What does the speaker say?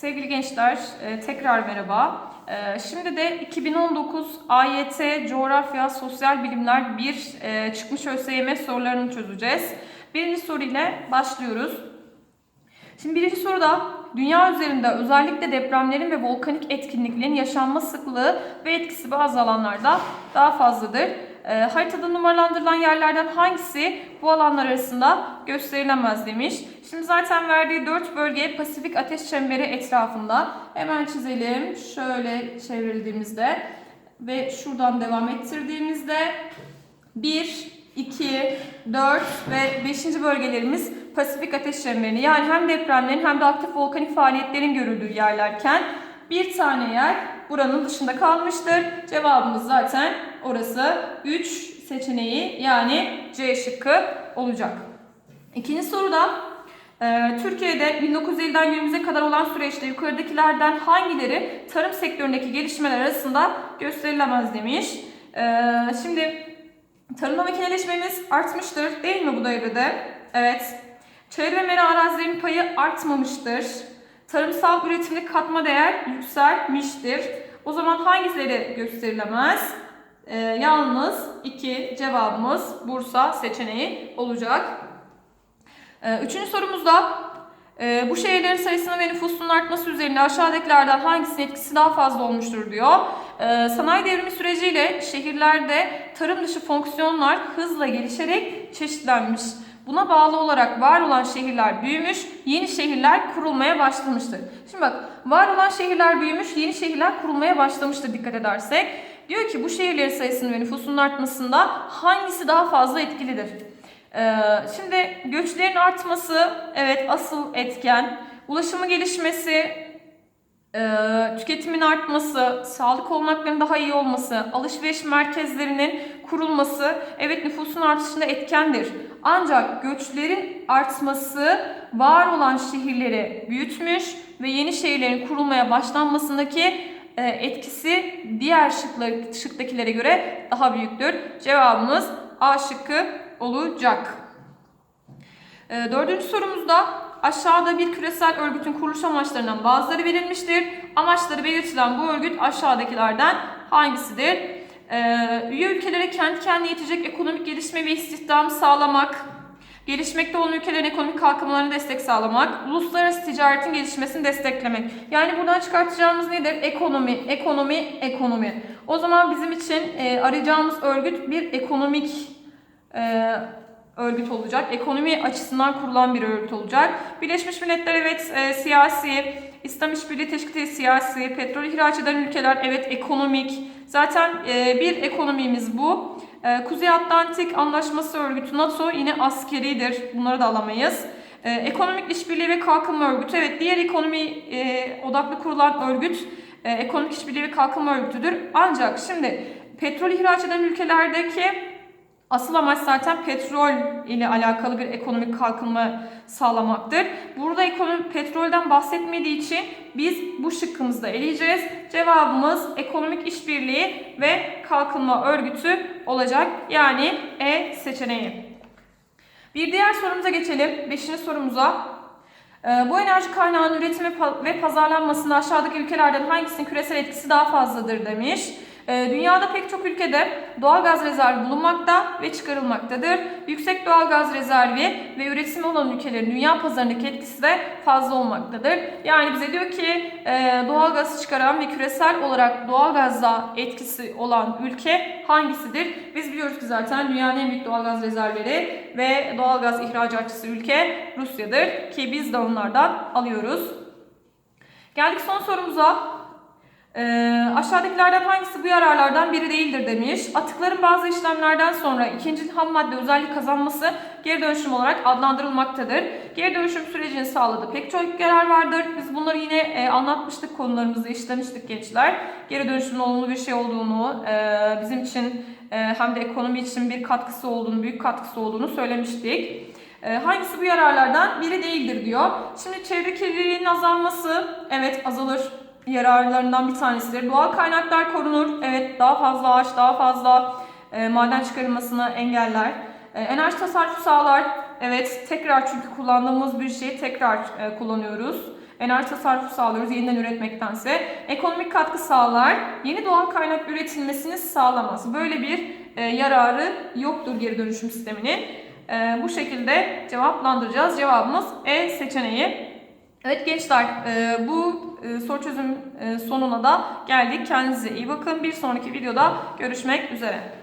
Sevgili gençler, e, tekrar merhaba. E, Şimdi de 2019 AYT Coğrafya Sosyal Bilimler 1 e, çıkmış ÖSYM sorularını çözeceğiz. Birinci soru ile başlıyoruz. Şimdi birinci soruda dünya üzerinde özellikle depremlerin ve volkanik etkinliklerin yaşanma sıklığı ve etkisi bazı alanlarda daha fazladır. E, haritada numaralandırılan yerlerden hangisi bu alanlar arasında gösterilemez demiş. Şimdi zaten verdiği 4 bölge Pasifik Ateş Çemberi etrafında. Hemen çizelim. Şöyle çevrildiğimizde ve şuradan devam ettirdiğimizde 1, 2, 4 ve 5. bölgelerimiz Pasifik Ateş Çemberi'ni yani hem depremlerin hem de aktif volkanik faaliyetlerin görüldüğü yerlerken bir tane yer buranın dışında kalmıştır. Cevabımız zaten orası 3 seçeneği yani C şıkkı olacak. İkinci soruda e, Türkiye'de 1950'den günümüze kadar olan süreçte yukarıdakilerden hangileri tarım sektöründeki gelişmeler arasında gösterilemez demiş. E, şimdi tarımda makineleşmemiz artmıştır değil mi bu devrede? Evet. Çevre mera arazilerin payı artmamıştır. Tarımsal üretimde katma değer yükselmiştir. O zaman hangileri gösterilemez? Ee, yalnız 2 cevabımız Bursa seçeneği olacak. Ee, üçüncü sorumuzda e, bu şehirlerin sayısının ve nüfusunun artması üzerinde aşağıdakilerden hangisinin etkisi daha fazla olmuştur diyor. Ee, sanayi devrimi süreciyle şehirlerde tarım dışı fonksiyonlar hızla gelişerek çeşitlenmiş. Buna bağlı olarak var olan şehirler büyümüş, yeni şehirler kurulmaya başlamıştır. Şimdi bak, var olan şehirler büyümüş, yeni şehirler kurulmaya başlamıştır dikkat edersek. Diyor ki bu şehirlerin sayısının ve nüfusunun artmasında hangisi daha fazla etkilidir? Ee, şimdi göçlerin artması evet asıl etken. Ulaşımı gelişmesi, e, tüketimin artması, sağlık olanaklarının daha iyi olması, alışveriş merkezlerinin kurulması evet nüfusun artışında etkendir. Ancak göçlerin artması var olan şehirleri büyütmüş ve yeni şehirlerin kurulmaya başlanmasındaki etkisi diğer şıklar, şıktakilere göre daha büyüktür. Cevabımız A şıkkı olacak. E, dördüncü sorumuzda aşağıda bir küresel örgütün kuruluş amaçlarından bazıları verilmiştir. Amaçları belirtilen bu örgüt aşağıdakilerden hangisidir? E, üye ülkelere kendi kendine yetecek ekonomik gelişme ve istihdam sağlamak, gelişmekte olan ülkelerin ekonomik kalkınmalarına destek sağlamak, uluslararası ticaretin gelişmesini desteklemek. Yani buradan çıkartacağımız nedir? Ekonomi, ekonomi, ekonomi. O zaman bizim için e, arayacağımız örgüt bir ekonomik e, örgüt olacak. Ekonomi açısından kurulan bir örgüt olacak. Birleşmiş Milletler evet e, siyasi, İslam İşbirliği Teşkilatı siyasi, petrol ihraç eden ülkeler evet ekonomik. Zaten e, bir ekonomimiz bu. E, Kuzey Atlantik Anlaşması Örgütü NATO yine askeridir. Bunları da alamayız. E, ekonomik İşbirliği ve Kalkınma Örgütü evet diğer ekonomi e, odaklı kurulan örgüt e, Ekonomik İşbirliği ve Kalkınma Örgütüdür. Ancak şimdi petrol ihraç eden ülkelerdeki Asıl amaç zaten petrol ile alakalı bir ekonomik kalkınma sağlamaktır. Burada ekonomi petrolden bahsetmediği için biz bu şıkkımızda eleyeceğiz. Cevabımız ekonomik işbirliği ve kalkınma örgütü olacak. Yani E seçeneği. Bir diğer sorumuza geçelim. Beşinci sorumuza. Ee, Bu enerji kaynağının üretimi ve pazarlanmasında aşağıdaki ülkelerden hangisinin küresel etkisi daha fazladır demiş. Ee, Dünyada pek çok ülkede doğal gaz rezervi bulunmakta ve çıkarılmaktadır. Yüksek doğal gaz rezervi ve üretimi olan ülkelerin dünya pazarındaki etkisi de fazla olmaktadır. Yani bize diyor ki e, doğal gazı çıkaran ve küresel olarak doğal gazda etkisi olan ülke hangisidir? Biz biliyoruz ki zaten dünyanın en büyük doğal gaz rezervleri ve doğal gaz ihracatçısı ülke Rusya'dır ki biz de onlardan alıyoruz. Geldik son sorumuza. Ee, aşağıdakilerden hangisi bu yararlardan biri değildir demiş. Atıkların bazı işlemlerden sonra ikinci ham madde özellik kazanması geri dönüşüm olarak adlandırılmaktadır. Geri dönüşüm sürecinin sağladığı pek çok yarar vardır. Biz bunları yine e, anlatmıştık konularımızda işlemiştik gençler. Geri dönüşümün olumlu bir şey olduğunu, e, bizim için e, hem de ekonomi için bir katkısı olduğunu, büyük katkısı olduğunu söylemiştik. E, hangisi bu yararlardan biri değildir diyor. Şimdi çevre kirliliğinin azalması evet azalır yararlarından bir tanesidir. Doğal kaynaklar korunur. Evet daha fazla ağaç, daha fazla e, maden çıkarılmasını engeller. E, enerji tasarrufu sağlar. Evet tekrar çünkü kullandığımız bir şeyi tekrar e, kullanıyoruz. enerji tasarrufu sağlıyoruz yeniden üretmektense. Ekonomik katkı sağlar. Yeni doğal kaynak üretilmesini sağlamaz. Böyle bir e, yararı yoktur geri dönüşüm sisteminin. E, bu şekilde cevaplandıracağız. Cevabımız E seçeneği. Evet gençler e, bu soru çözüm e, sonuna da geldik. Kendinize iyi bakın. Bir sonraki videoda görüşmek üzere.